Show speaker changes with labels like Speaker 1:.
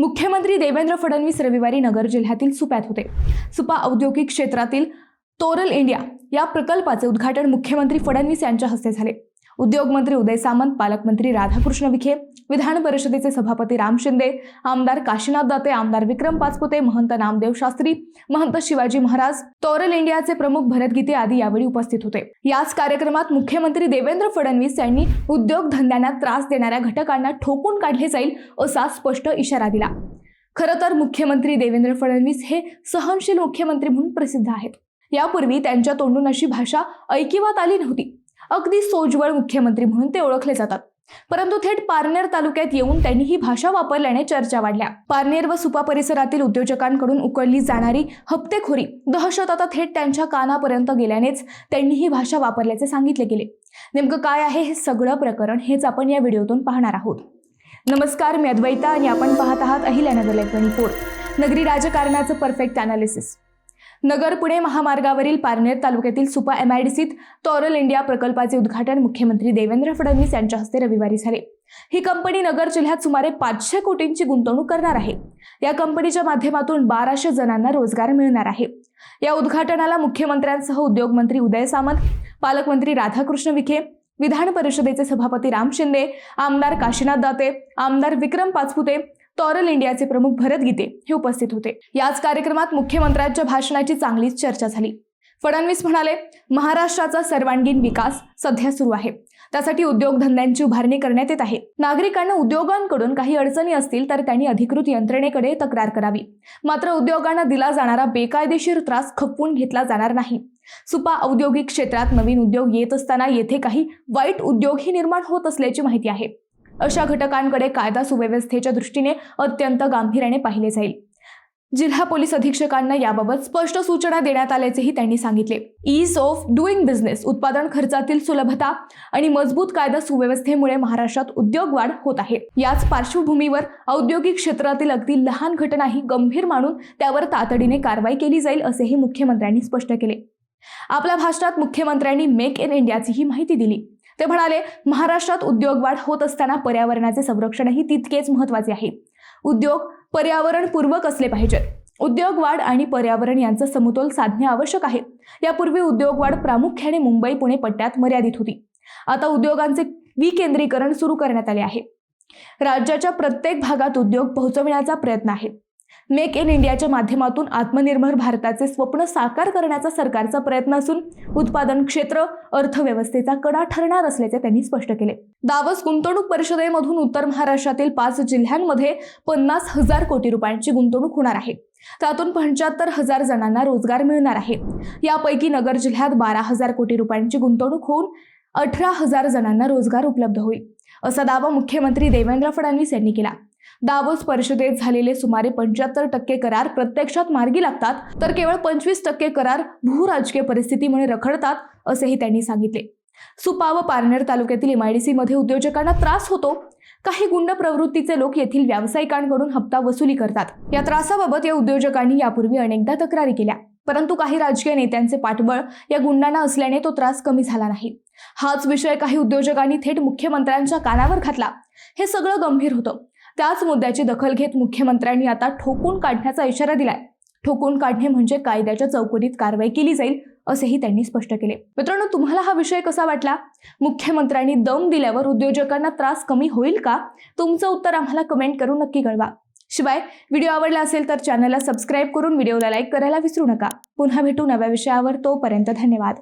Speaker 1: मुख्यमंत्री देवेंद्र फडणवीस रविवारी नगर जिल्ह्यातील सुप्यात होते. सुपा औद्योगिक क्षेत्रातील तोरल इंडिया या प्रकल्पाचे उद्घाटन मुख्यमंत्री फडणवीस यांच्या हस्ते झाले. उद्योगमंत्री उदय सामंत पालकमंत्री राधाकृष्ण विखे विधान परिषदेचे सभापती राम शिंदे आमदार काशीनाथ दाते आमदार विक्रम पाचपुते महंत नामदेव शास्त्री महंत शिवाजी महाराज तोरल इंडियाचे प्रमुख भरत गीते आदी यावेळी उपस्थित होते. याच कार्यक्रमात मुख्यमंत्री देवेंद्र फडणवीस यांनी उद्योगधंद्यांना त्रास देणाऱ्या घटकांना ठोकून काढले जाईल असा स्पष्ट इशारा दिला. खरं तर मुख्यमंत्री देवेंद्र फडणवीस हे सहनशील मुख्यमंत्री म्हणून प्रसिद्ध आहेत. यापूर्वी त्यांच्या तोंडून अशी भाषा ऐकिवात आली नव्हती. अगदी सोज्वळ मुख्यमंत्री म्हणून ते ओळखले जातात. परंतु थेट पारनेर तालुक्यात येऊन त्यांनी ही भाषा वापरल्याने चर्चा वाढल्या. पारनेर व सुपा परिसरातील उद्योजकांकडून उकळली जाणारी हप्तेखोरी दहशत आता थेट त्यांच्या कानापर्यंत गेल्यानेच त्यांनी ही भाषा वापरल्याचे सांगितले गेले. नेमकं काय आहे हे सगळं प्रकरण हेच आपण या व्हिडिओतून पाहणार आहोत. नमस्कार मी अद्वैता आणि आपण पाहत आहात अहिल्यानगर लाईव्ह ट्वेंटी फोर नगरी राजकारणाचं परफेक्ट अनालिसिस नगर पुणे महामार्गावरील पारनेर तालुक्यातील सुपा एमआयडीसीत तोरल इंडिया प्रकल्पाचे उद्घाटन मुख्यमंत्री देवेंद्र फडणवीस यांच्या हस्ते रविवारी झाले. ही कंपनी नगर जिल्ह्यात सुमारे पाचशे कोटींची गुंतवणूक करणार आहे. या कंपनीच्या माध्यमातून बाराशे जणांना रोजगार मिळणार आहे. या उद्घाटनाला मुख्यमंत्र्यांसह उद्योगमंत्री उदय सामंत पालकमंत्री राधाकृष्ण विखे विधान परिषदेचे सभापती राम शिंदे आमदार काशीनाथ दाते आमदार विक्रम पाचपुते टॉरल इंडियाचे प्रमुख भरत गीते हे उपस्थित होते. याच कार्यक्रमात मुख्यमंत्र्यांच्या भाषणाची चांगलीच चर्चा झाली. फडणवीस म्हणाले महाराष्ट्राचा सर्वांगीण विकास सध्या सुरू आहे. त्यासाठी उद्योगधंद्यांची उभारणी करण्यात येत आहे. नागरिकांना उद्योगांकडून काही अडचणी असतील तर त्यांनी अधिकृत यंत्रणेकडे तक्रार करावी. मात्र उद्योगांना दिला जाणारा बेकायदेशीर त्रास खपवून घेतला जाणार नाही. सुपा औद्योगिक क्षेत्रात नवीन उद्योग येत असताना येथे काही वाईट उद्योगही निर्माण होत असल्याची माहिती आहे. अशा घटकांकडे कायदा सुव्यवस्थेच्या दृष्टीने अत्यंत गांभीर्याने पाहिले जाईल. जिल्हा पोलीस अधीक्षकांना याबाबत स्पष्ट सूचना देण्यात आल्याचेही त्यांनी सांगितले. ईज ऑफ डुईंग बिझनेस उत्पादन खर्चातील सुलभता आणि मजबूत कायदा सुव्यवस्थेमुळे महाराष्ट्रात उद्योग वाढ होत आहे. याच पार्श्वभूमीवर औद्योगिक क्षेत्रातील अगदी लहान घटनाही गंभीर मानून त्यावर तातडीने कारवाई केली जाईल असेही मुख्यमंत्र्यांनी स्पष्ट केले. आपल्या भाषणात मुख्यमंत्र्यांनी मेक इन इंडियाचीही माहिती दिली. ते म्हणाले महाराष्ट्रात उद्योग वाढ होत असताना पर्यावरणाचे संरक्षणही तितकेच महत्त्वाचे आहे. उद्योग पर्यावरणपूर्वक असले पाहिजेत. उद्योग वाढ आणि पर्यावरण यांचा समतोल साधणे आवश्यक आहे. यापूर्वी उद्योग वाढ प्रामुख्याने मुंबई पुणे पट्ट्यात मर्यादित होती. आता उद्योगांचे विकेंद्रीकरण सुरू करण्यात आले आहे. राज्याच्या प्रत्येक भागात उद्योग पोहोचविण्याचा प्रयत्न आहे. मेक इन इंडियाच्या माध्यमातून आत्मनिर्भर भारताचे स्वप्न साकार करण्याचा सरकारचा प्रयत्न असून उत्पादन क्षेत्र अर्थव्यवस्थेचा कडा ठरणार असल्याचे त्यांनी स्पष्ट केले. दावस गुंतवणूक परिषदेमधून उत्तर महाराष्ट्रातील पाच जिल्ह्यांमध्ये पन्नास हजार कोटी रुपयांची गुंतवणूक होणार आहे. त्यातून पंच्याहत्तर हजार जणांना रोजगार मिळणार आहे. यापैकी नगर जिल्ह्यात बारा हजार कोटी रुपयांची गुंतवणूक होऊन अठरा हजार जणांना रोजगार उपलब्ध होईल असा दावा मुख्यमंत्री देवेंद्र फडणवीस यांनी केला. दावोस परिषदेत झालेले सुमारे पंच्याहत्तर टक्के करार प्रत्यक्षात मार्गी लागतात तर केवळ पंचवीस टक्के करार भूराजकीय परिस्थितीमुळे रखडतात असेही त्यांनी सांगितले. सुपा व पारनेर तालुक्यातील एमआयडीसी मध्ये उद्योजकांना त्रास होतो. काही गुंड प्रवृत्तीचे लोक येथील व्यावसायिकांकडून हप्ता वसुली करतात. या त्रासाबाबत या उद्योजकांनी यापूर्वी अनेकदा तक्रारी केल्या परंतु काही राजकीय नेत्यांचे पाठबळ या गुंडांना असल्याने तो त्रास कमी झाला नाही. हाच विषय काही उद्योजकांनी थेट मुख्यमंत्र्यांच्या कानावर घातला. हे सगळं गंभीर होतं. त्याच मुद्द्याची दखल घेत मुख्यमंत्र्यांनी आता ठोकून काढण्याचा इशारा दिलाय. ठोकून काढणे म्हणजे कायद्याच्या चौकटीत कारवाई केली जाईल असेही त्यांनी स्पष्ट केले. मित्रांनो तुम्हाला हा विषय कसा वाटला? मुख्यमंत्र्यांनी दम दिल्यावर उद्योजकांना त्रास कमी होईल का? तुमचं उत्तर आम्हाला कमेंट करून नक्की कळवा. शिवाय व्हिडिओ आवडला असेल तर चॅनलला सबस्क्राईब करून व्हिडिओला लाईक करायला विसरू नका. पुन्हा भेटू नव्या विषयावर तोपर्यंत धन्यवाद.